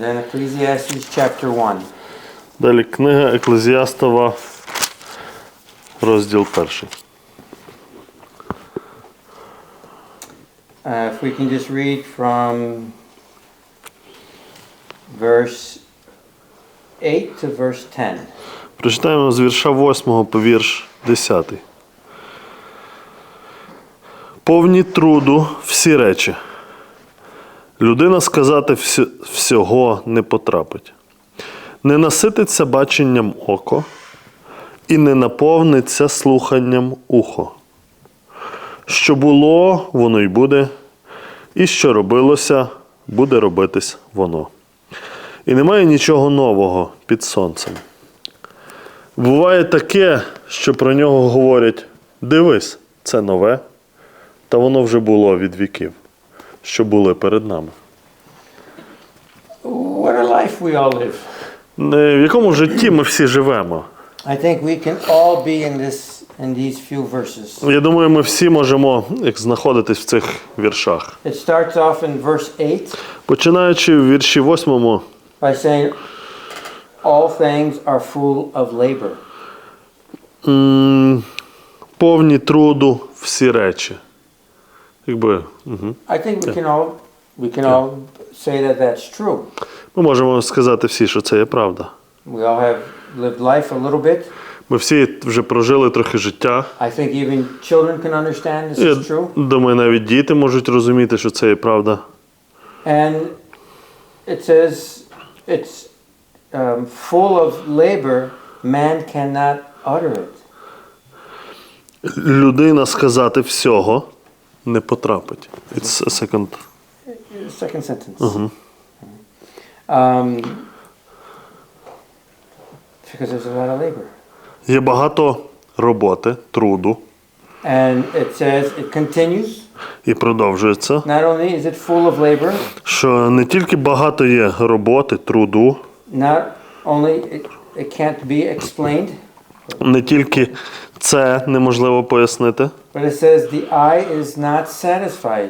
And then Ecclesiastes chapter 1. Далі книга Еклезіастова, розділ перший. Uh, if we can just read from verse 8 to verse 10. Прочитаємо з вірша 8 по вірш 10. Повні труду всі речі. Людина сказати всього не потрапить. Не насититься баченням око і не наповниться слуханням ухо. Що було, воно й буде, і що робилося, буде робитись воно. І немає нічого нового під сонцем. Буває таке, що про нього говорять: дивись, це нове, та воно вже було від віків, що були перед нами. What a life we all live. Не В якому житті ми всі живемо? I think we can all be in this in these few verses. Я думаю, ми всі можемо знаходитись в цих віршах. It starts off in verse 8 Починаючи в вірші 8, by saying, All things are full of labor. повні труду всі речі. Якби, угу. I think we can all we can all say that that's true. Ми можемо сказати всі, що це є правда. We all have lived life a little bit. Ми всі вже прожили трохи життя. I think even children can understand this is true. думаю, навіть діти можуть розуміти, що це є правда. And it says it's um, full of labor, man cannot utter it. Людина сказати всього не потрапить. It's a second. Second sentence. Uh -huh. Um, because there's a lot of labor. Є багато роботи, труду And it says, it continues. і продовжується. Not only is it full of labor, Що не тільки багато є роботи, труду, not only it, it can't be explained, не тільки це неможливо пояснити, but it says the eye is not satisfied,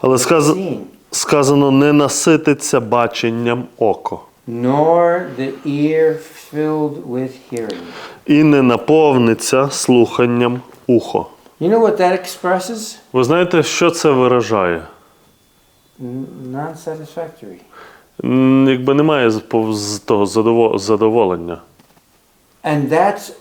але сказ... сказано не насититься баченням око nor the ear filled with hearing. і не наповниться слуханням ухо. You know what that expresses? Ви знаєте, що це виражає? Non-satisfactory. Якби немає з- того задоволення. And that's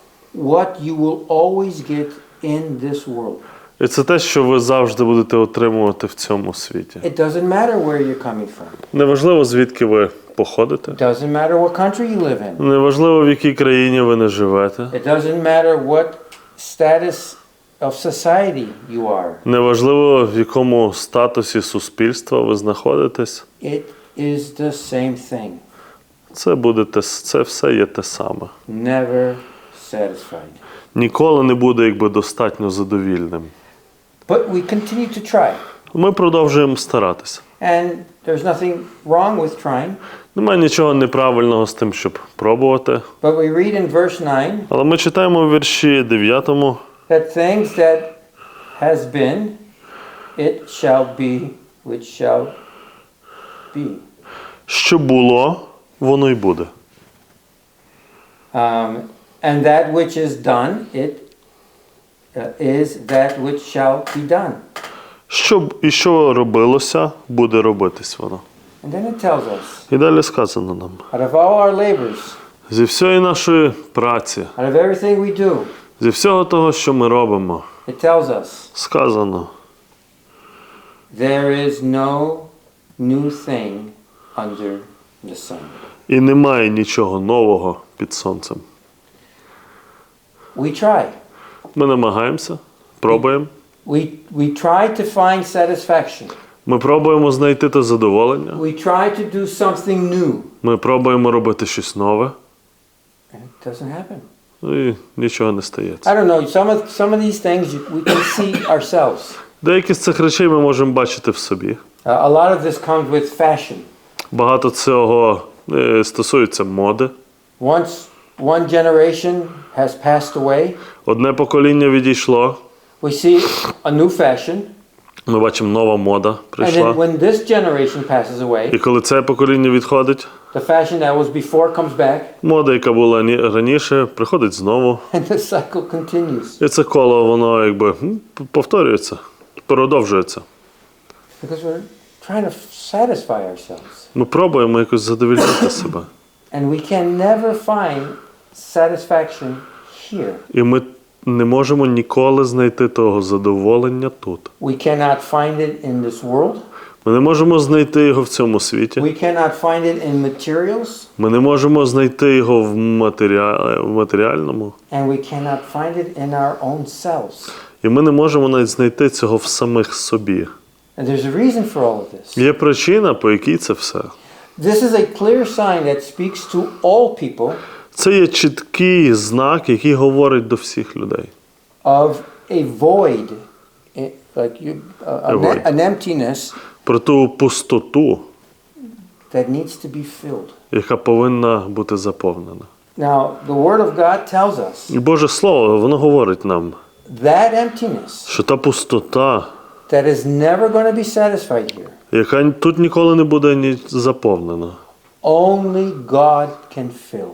what you will always get in this world. І це те, що ви завжди будете отримувати в цьому світі. It doesn't matter where you're coming from. Неважливо, звідки ви походите, It doesn't matter what country you live in. неважливо, в якій країні ви не живете, It doesn't matter what status of society you are. неважливо, в якому статусі суспільства ви знаходитесь. It is the same thing. Це буде те, це все є те саме. Never. Ніколи не буде якби достатньо задовільним. But we continue to try. Ми продовжуємо старатися. And there's nothing wrong with trying. Немає нічого неправильного з тим, щоб пробувати. But we read in verse 9 Але ми читаємо в вірші 9, that things that has been, it shall be, which shall be. що було, воно й буде. Um, and that which is done, it uh, is that which shall be done. Що і що робилося, буде робитись воно. And then it tells us, І далі сказано нам: out of all our labors, зі всієї нашої праці, out of everything we do, зі всього того, що ми робимо, it tells us сказано, there is no new thing under the sun. і немає нічого нового під сонцем. We try. Ми намагаємося, пробуємо. We, we try to find satisfaction. Ми пробуємо знайти те задоволення. We try to do something new. Ми пробуємо робити щось нове, And it doesn't happen. ну і нічого не стається. I don't know. Some of some of these things we can see ourselves. Деякі з цих речей ми можемо бачити в собі. Uh, a lot of this comes with fashion. Багато цього е, стосується моди. Once one generation has passed away, Одне покоління відійшло, we see a new fashion, Ми бачимо, нова мода And then when this generation passes away, І коли це покоління відходить, the fashion that was before comes back, мода, яка була раніше, приходить знову. and the cycle continues. І це коло, воно якби повторюється, продовжується. Because we're trying to satisfy ourselves. Ми пробуємо якось задовільнити себе. And we can never find satisfaction here. І ми не можемо ніколи знайти того задоволення тут. We cannot find it in this world. Ми не можемо знайти його в цьому світі. We cannot find it in materials. Ми не можемо знайти його в, матеріа... в матеріальному. And we cannot find it in our own selves. І ми не можемо навіть знайти цього в самих собі. And there's a reason for all of this. Є причина, по якій це все. This is a clear sign that speaks to all people Це є чіткий знак, який говорить до всіх людей. of a void, eh, like you, uh, A void. an emptiness Про ту пустоту, that needs to be filled. яка повинна бути заповнена. Now, the Word of God tells us І Боже Слово, воно говорить нам, that emptiness що та пустота, that is never going to be satisfied here, яка тут ніколи не буде ні заповнена, only God can fill.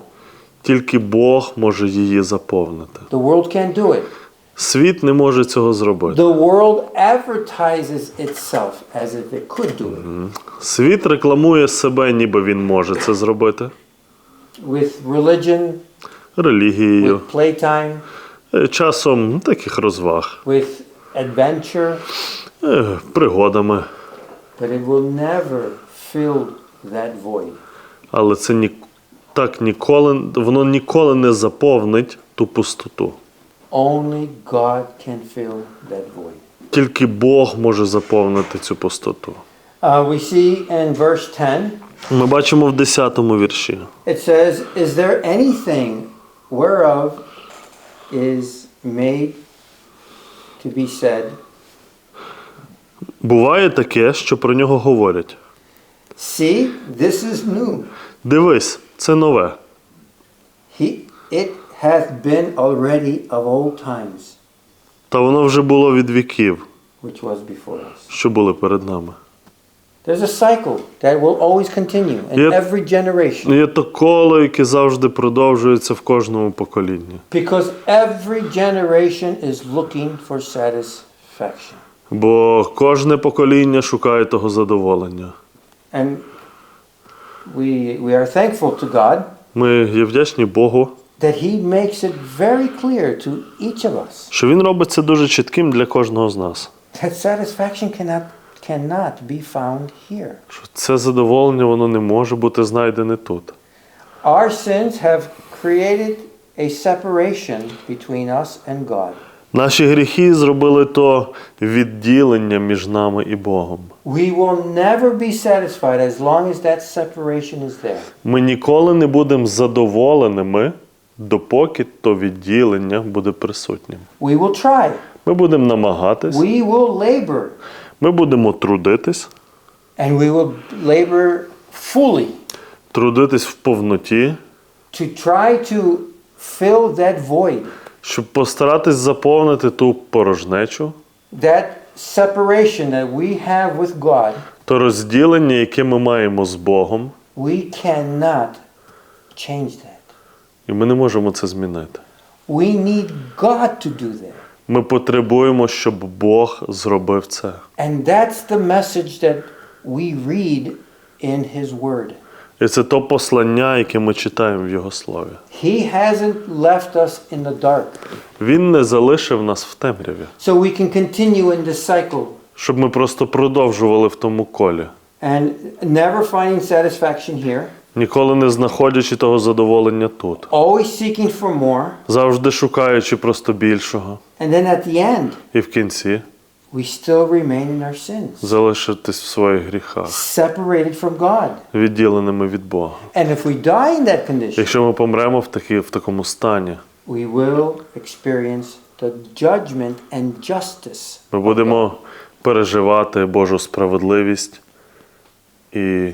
Тільки Бог може її заповнити. The world can't do it. Світ не може цього зробити. The world advertises itself as if it could do it Світ рекламує себе, ніби він може це зробити with religion, релігією, with playtime, е, часом ну, таких розваг, with adventure, е, пригодами. but it will never fill that void. Але це ні, так ніколи, воно ніколи не заповнить ту пустоту. Only God can fill that void. Тільки Бог може заповнити цю пустоту. Uh, we see in verse 10, Ми бачимо в 10 вірші. it says, Is there anything whereof is made to be said, Буває таке, що про нього говорять: See, this is new? дивись, це нове. He, it hath been already of old times, Та воно вже було від віків, which was before us. що були перед нами. There's a cycle that will always continue in Yep. every generation Є то коло, яке завжди продовжується в кожному поколінні. because every generation is looking for satisfaction. Бо кожне покоління шукає того задоволення. And we, we are thankful to God Ми є вдячні Богу, that He makes it very clear to each of us що Він робить це дуже чітким для кожного з нас. that satisfaction cannot, cannot be found here. Що це задоволення воно не може бути знайдене тут. Our sins have created a separation between us and God. Наші гріхи зробили то відділення між нами і Богом. We will never be satisfied as long as that separation is there. Ми ніколи не будемо задоволеними, допоки то відділення буде присутнім. We will try. Ми будемо намагатись, We will labor. ми будемо трудитись, And we will labor fully трудитись в повноті, to try to fill that void, щоб постаратись заповнити ту порожнечу, that separation that we have with God. то розділення, яке ми маємо з Богом, We cannot change that. і ми не можемо це змінити. We need God to do that. Ми потребуємо, щоб Бог зробив це. And that's the message that we read in His Word. І це то послання, яке ми читаємо в Його слові. He hasn't left us in the dark. Він не залишив нас в темряві, So we can continue in this cycle. Щоб ми просто продовжували в тому колі, and never finding satisfaction here, ніколи не знаходячи того задоволення тут, always seeking for more, завжди шукаючи просто більшого, and then at the end, і в кінці we still remain in our sins, залишитись в своїх гріхах, separated from God. відділеними від Бога. And if we die in that condition, Якщо ми помремо в, такі, в такому стані, we will experience the judgment and justice. ми будемо переживати Божу справедливість і,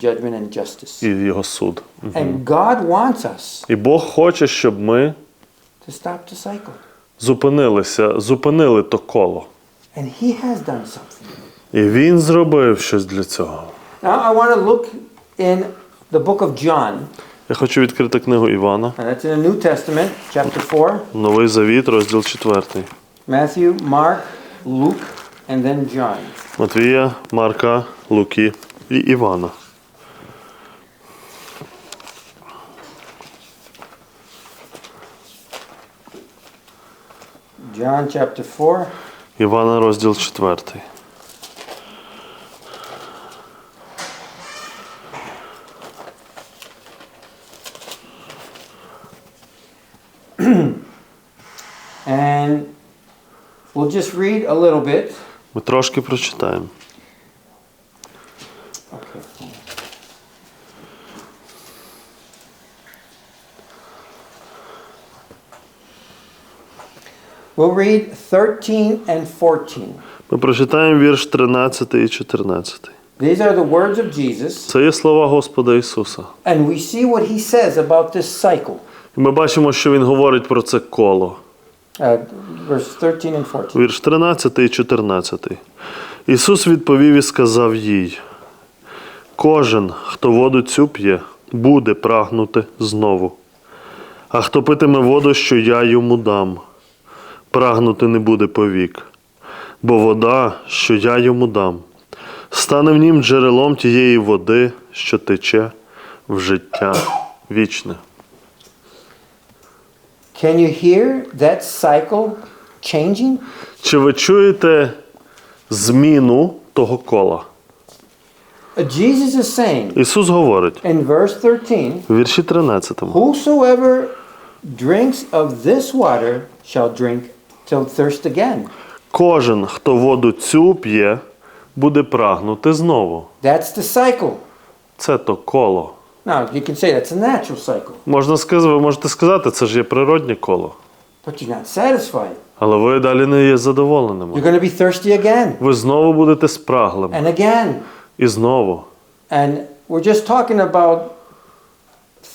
Judgment and justice. і Його суд. And God wants us І Бог хоче, щоб ми to stop the cycle. зупинилися, зупинили то коло. And he has done something. І він зробив щось для цього. Now I want to look in the book of John, Я хочу відкрити книгу Івана, and that's in the New Testament, chapter 4. Новий Завіт, розділ 4. Matthew, Mark, Luke, and then John. Матвія, Марка, Луки і Івана. John chapter 4. Івана, розділ 4. And we'll just read a little bit. Ми трошки прочитаємо. We'll read 13 and 14. Ми прочитаємо вірш 13 і 14. These are the words of Jesus, Це є слова Господа Ісуса. and we see what he says about this cycle. І ми бачимо, що Він говорить про це коло. Uh, verse 13 and 14. Вірш 13 і 14. Ісус відповів і сказав їй: Кожен, хто воду цю п'є, буде прагнути знову. А хто питиме воду, що я йому дам, прагнути не буде повік. Бо вода, що я йому дам, стане в нім джерелом тієї води, що тече в життя вічне. Can you hear that cycle changing? Чи ви чуєте зміну того кола? Uh, Jesus is saying Ісус говорить in verse 13, у вірші 13. Whosoever drinks of this water shall drink till thirst again. Кожен, хто воду цю п'є, буде прагнути знову. That's the cycle. Це то коло. Now, you can say that's a natural cycle, Можна сказати, ви можете сказати, це ж є природнє коло. but you're not satisfied. Але ви далі не є задоволеними. You're going to be thirsty again Ви знову будете спраглими. and again. І знову. And we're just talking about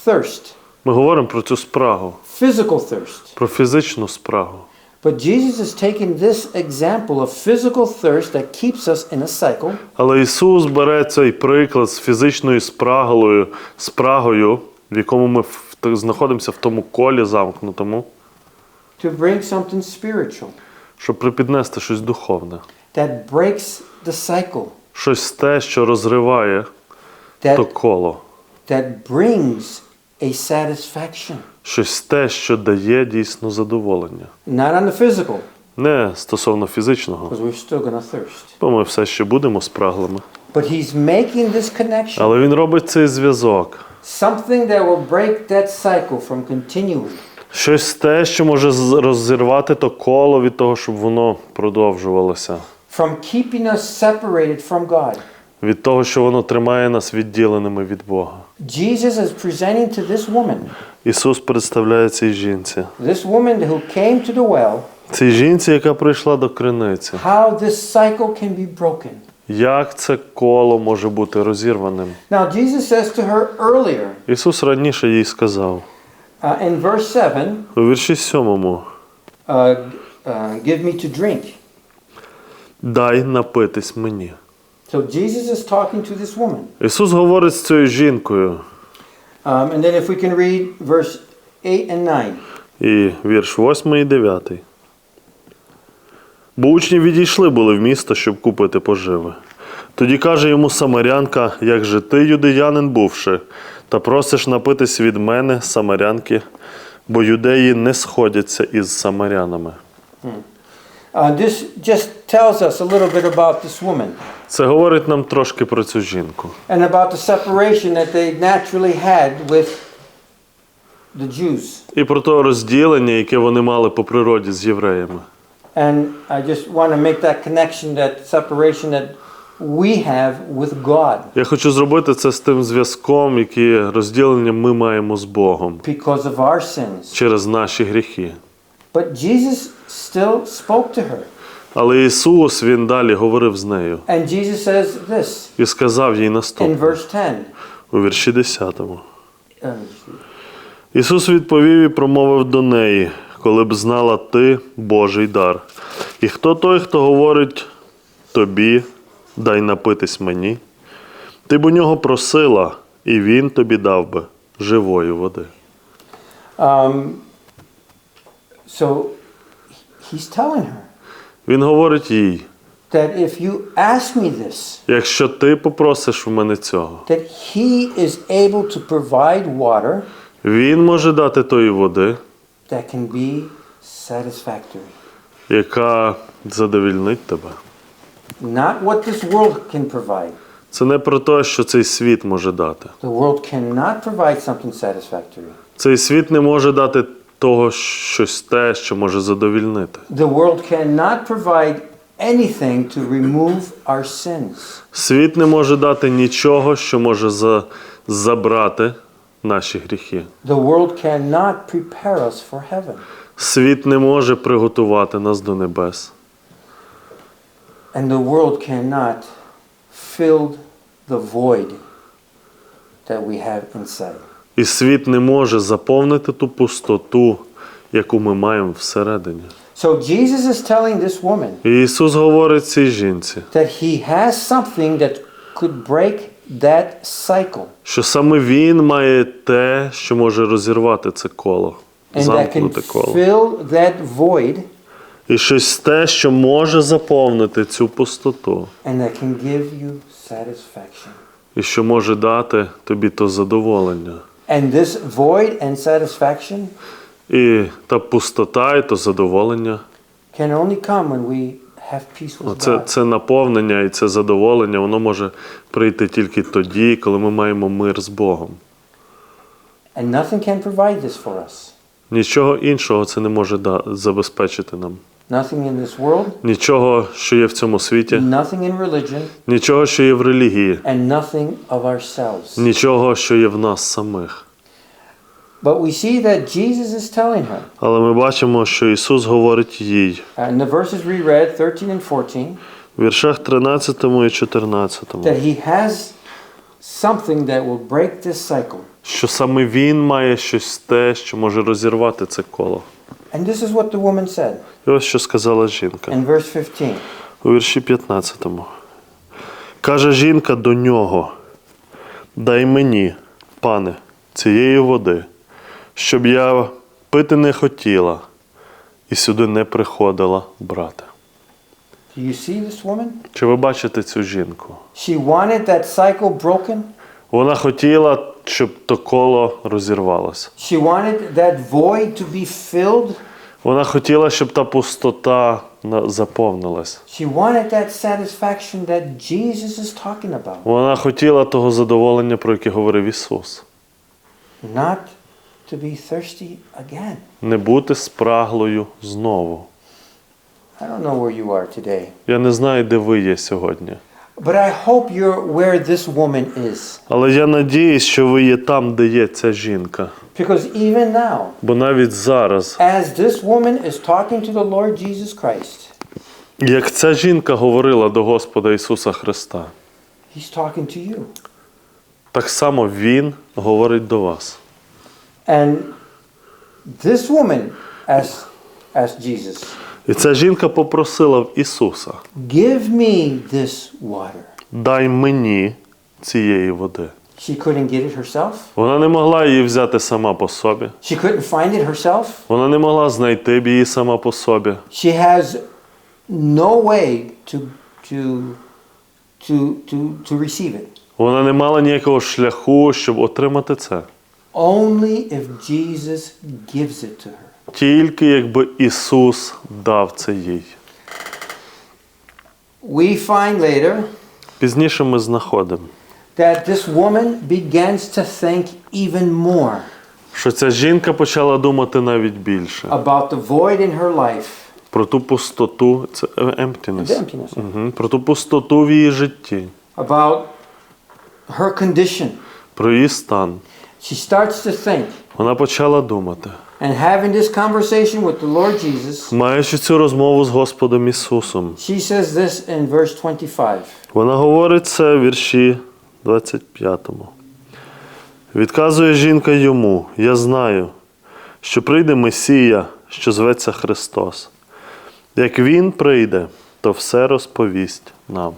thirst, Ми говоримо про цю спрагу, physical thirst. про фізичну спрагу. But Jesus is taking this example of physical thirst that keeps us in a cycle Але Ісус бере цей приклад з фізичною спрагою, спрагою, в якому ми знаходимося в тому колі замкнутому, to bring something spiritual щоб припіднести щось духовне. that breaks the cycle, Щось те, що розриває то коло. that brings a satisfaction. Щось те, що дає дійсно задоволення. Not on the physical, Не стосовно фізичного, because we're still to thirst. бо ми все ще будемо спраглими. But he's making this connection, Але він робить цей зв'язок. something that will break that cycle from continuing. Щось те, що може розірвати то коло від того, щоб воно продовжувалося. From keeping us separated from God. Від того, що воно тримає нас відділеними від Бога. Jesus is presenting to this woman, Ісус представляє цій жінці. this woman who came to the well, Цій жінці, яка прийшла до криниці. how this cycle can be broken. Як це коло може бути розірваним? Now, Jesus says to her earlier Ісус раніше їй сказав uh, in verse 7 у вірші сьомому: uh, uh, Give me to drink. Дай напитись мені. So, Jesus is talking to this woman. Ісус говорить з цією жінкою. Um, and then, if we can read verse 8 and 9. І вірш 8 і 9. Бо учні відійшли були в місто, щоб купити поживи. Тоді каже йому самарянка, як же ти, юдеянин бувши, та просиш напитись від мене, самарянки, бо юдеї не сходяться із самарянами. Uh, this just tells us a little bit about this woman Це говорить нам трошки про цю жінку and about the separation that they naturally had with the Jews. і про те розділення, яке вони мали по природі з євреями. And I just want to make that connection, that separation that we have with God Я хочу зробити це з тим зв'язком, яке розділення ми маємо з Богом because of our sins. через наші гріхи. But Jesus still spoke to her. Але Ісус він далі говорив з нею And Jesus says this і сказав їй in verse 10. у вірші 10. Uh, Ісус відповів і промовив до неї, коли б знала ти Божий дар, І хто той, хто говорить тобі, дай напитись мені, ти б у нього просила, і він тобі дав би живої води. Um, so he's telling her Він говорить їй: that if you ask me this, якщо ти попросиш в мене цього, that he is able to provide water він може дати тої води, that can be satisfactory. яка задовільнить тебе. Not what this world can provide. Це не про те, що цей світ може дати. The world cannot provide something satisfactory. Цей світ не може дати того щось те, що може задовільнити. The world cannot provide anything to remove our sins. Світ не може дати нічого, що може за... забрати наші гріхи. The world cannot prepare us for heaven. Світ не може приготувати нас до небес. And the world cannot fill the void that we have inside. І світ не може заповнити ту пустоту, яку ми маємо всередині. So Jesus is telling this woman Ісус говорить цій жінці, that he has something that could break that cycle що саме Він має те, що може розірвати це коло, and that can коло. fill that void І щось те, що може заповнити цю пустоту, and that can give you satisfaction. і що може дати тобі то задоволення. And this void and satisfaction І та пустота, і то задоволення. can only come when we have peace with Це, God. це наповнення і це задоволення, воно може прийти тільки тоді, коли ми маємо мир з Богом. And nothing can provide this for us. Нічого іншого це не може да- забезпечити нам. Nothing in this world, Нічого, що є в цьому світі, nothing in religion, нічого, що є в релігії, and nothing of ourselves. нічого, що є в нас самих. But we see that Jesus is telling her, Але ми бачимо, що Ісус говорить їй uh, in the verses we read, 13 and 14, в віршах 13 і 14, that he has something that will break this cycle. що саме Він має щось те, що може розірвати це коло. And this is what the woman said І ось що сказала жінка. in verse 15. У вірші 15. Каже жінка до нього: Дай мені, пане, цієї води, щоб я пити не хотіла і сюди не приходила брати. Do you see this woman? Чи ви бачите цю жінку? She wanted that cycle broken. Вона хотіла, щоб то коло розірвалося. She wanted that void to be filled. Вона хотіла, щоб та пустота заповнилась. She wanted that satisfaction that Jesus is talking about. Вона хотіла того задоволення, про яке говорив Ісус. Not to be thirsty again. Не бути спраглою знову. I don't know where you are today, Я не знаю, де ви є сьогодні. But I hope you're where this woman is. Але я надіюсь, що ви є там, де є ця жінка. Because even now, Бо навіть зараз, as this woman is talking to the Lord Jesus Christ, як ця жінка говорила до Господа Ісуса Христа, he's talking to you. так само Він говорить до вас. And this woman asked, asked Jesus, І ця жінка попросила в Ісуса: Give me this water. дай мені цієї води. She couldn't get it herself. Вона не могла її взяти сама по собі. She couldn't find it herself. Вона не могла знайти б її сама по собі. She has no way to, to, to, to, to receive it. Вона не мала ніякого шляху, щоб отримати це. Only if Jesus gives it to her. Тільки якби Ісус дав це їй. We find later Пізніше ми знаходимо, that this woman begins to think even more що ця жінка почала думати навіть більше about the void in her life, про ту пустоту, це е, emptiness. the emptiness, Мгм. Про ту пустоту в її житті, about her condition. про її стан. She starts to think. Вона почала думати. And having this conversation with the Lord Jesus, Маючи цю розмову з Господом Ісусом, she says this in verse 25. вона говорить це в вірші 25. Відказує жінка йому: Я знаю, що прийде Месія, що зветься Христос. Як він прийде, то все розповість нам.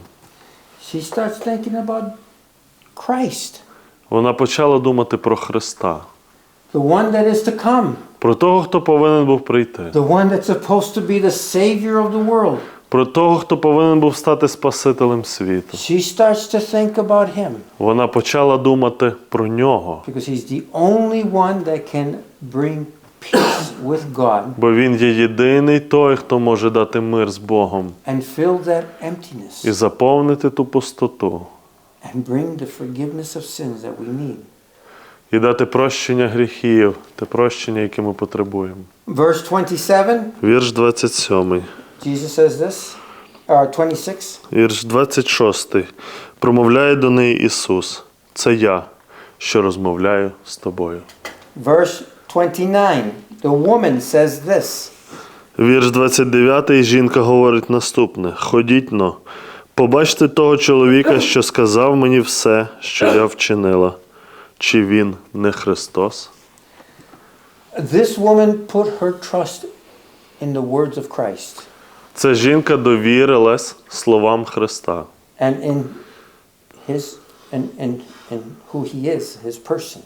She starts thinking about Christ, Вона почала думати про Христа, the one that is to come, про того, хто повинен був прийти, the one that's supposed to be the Savior of the world. про того, хто повинен був стати Спасителем світу. She starts to think about him Вона почала думати про нього, because he's the only one that can bring peace with God бо він є єдиний той, хто може дати мир з Богом and fill that і emptiness заповнити ту пустоту, and bring the forgiveness of sins that we need. І дати прощення гріхів, те прощення, яке ми потребуємо. Verse 27, Вірш 27. Jesus says this, or 26. Вірш 26. Промовляє до неї Ісус. Це я, що розмовляю з тобою. Verse 29, the woman says this. Вірш 29. Жінка говорить наступне: Ходіть но, побачте того чоловіка, що сказав мені все, що я вчинила. Чи він не Христос? This woman put her trust in the words of Christ Ця жінка довірилась словам Христа and in his and, and, and who he is, his person.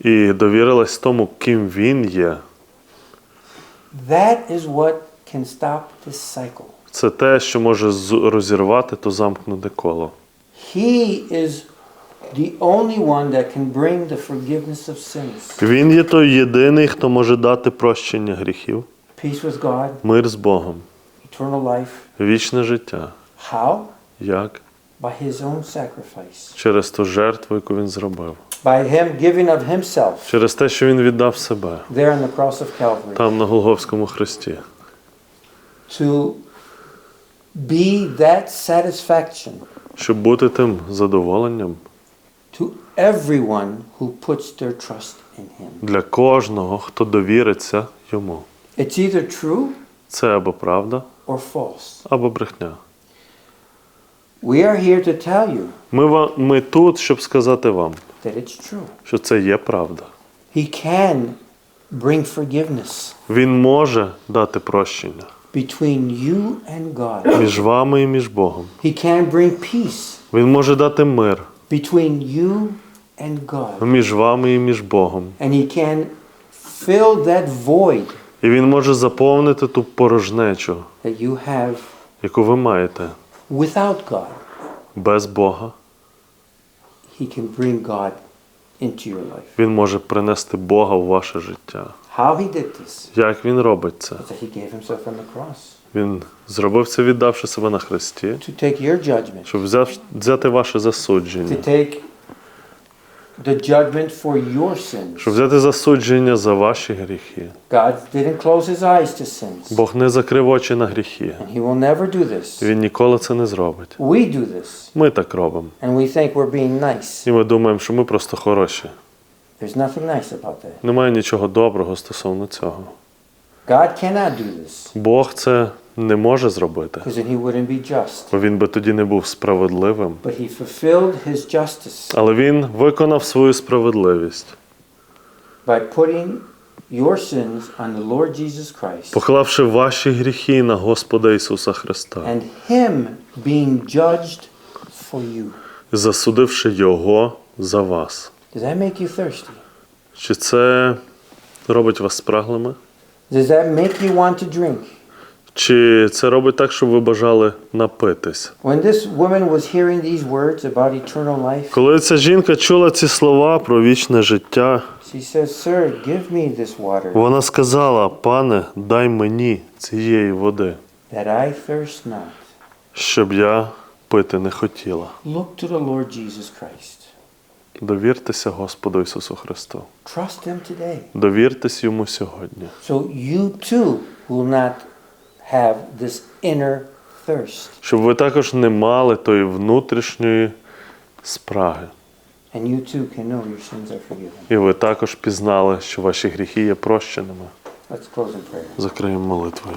і довірилась тому, ким він є. That is what can stop this cycle. Це те, що може розірвати то замкнуте коло. He is the only one that can bring the forgiveness of sins, Він є той єдиний, хто може дати прощення гріхів, peace with God, мир з Богом, eternal life. вічне життя. How? Як? By his own sacrifice. Через ту жертву, яку він зробив. By him giving of himself Через те, що він віддав себе there on the cross of Calvary там на Голговському хресті. to be that satisfaction Щоб бути тим задоволенням everyone who puts their trust in him. для кожного, хто довіриться йому. It's either true Це або правда, or false. або брехня. We are here to tell you Ми, ва- ми тут, щоб сказати вам, that it's true. що це є правда. He can bring forgiveness Він може дати прощення between you and God. між вами і між Богом. He can bring peace Він може дати мир between you and God. між вами і між Богом. And he can fill that void І він може заповнити ту порожнечу, that you have яку ви маєте without God. без Бога. He can bring God into your life. Він може принести Бога в ваше життя. How he did this Як він робить це? is that he gave himself on the cross Він зробив це, віддавши себе на хресті, to take your judgment, щоб взяв, взяти ваше засудження, to take the judgment for your sins. щоб взяти засудження за ваші гріхи. God didn't close his eyes to sins, Бог не закрив очі на гріхи. and he will never do this. Він ніколи це не зробить. We do this, Ми так робимо. and we think we're being nice. І ми думаємо, що ми просто хороші. There's nothing nice about that. Немає нічого доброго стосовно цього. God cannot do this, Бог це не може зробити, бо він би тоді не був справедливим. Але він виконав свою справедливість, поклавши ваші гріхи на Господа Ісуса Христа, and him being judged for you. засудивши Його за вас. Does that make you thirsty? Чи це робить вас спраглими? Does that make you want to drink? Чи це робить так, щоб ви бажали напитись? When this woman was hearing these words about eternal life, Коли ця жінка чула ці слова про вічне життя, she says, Sir, give me this water вона сказала: Пане, дай мені цієї води, that I thirst not. щоб я пити не хотіла. Look to the Lord Jesus Christ. Довіртеся Господу Ісусу Христу. Trust Him today. Довіртесь йому сьогодні, So you too will not have this inner thirst. щоб ви також не мали тої внутрішньої спраги, And you too can know your sins are forgiven. і ви також пізнали, що ваші гріхи є прощеними. Let's close in prayer. Закриємо молитвою.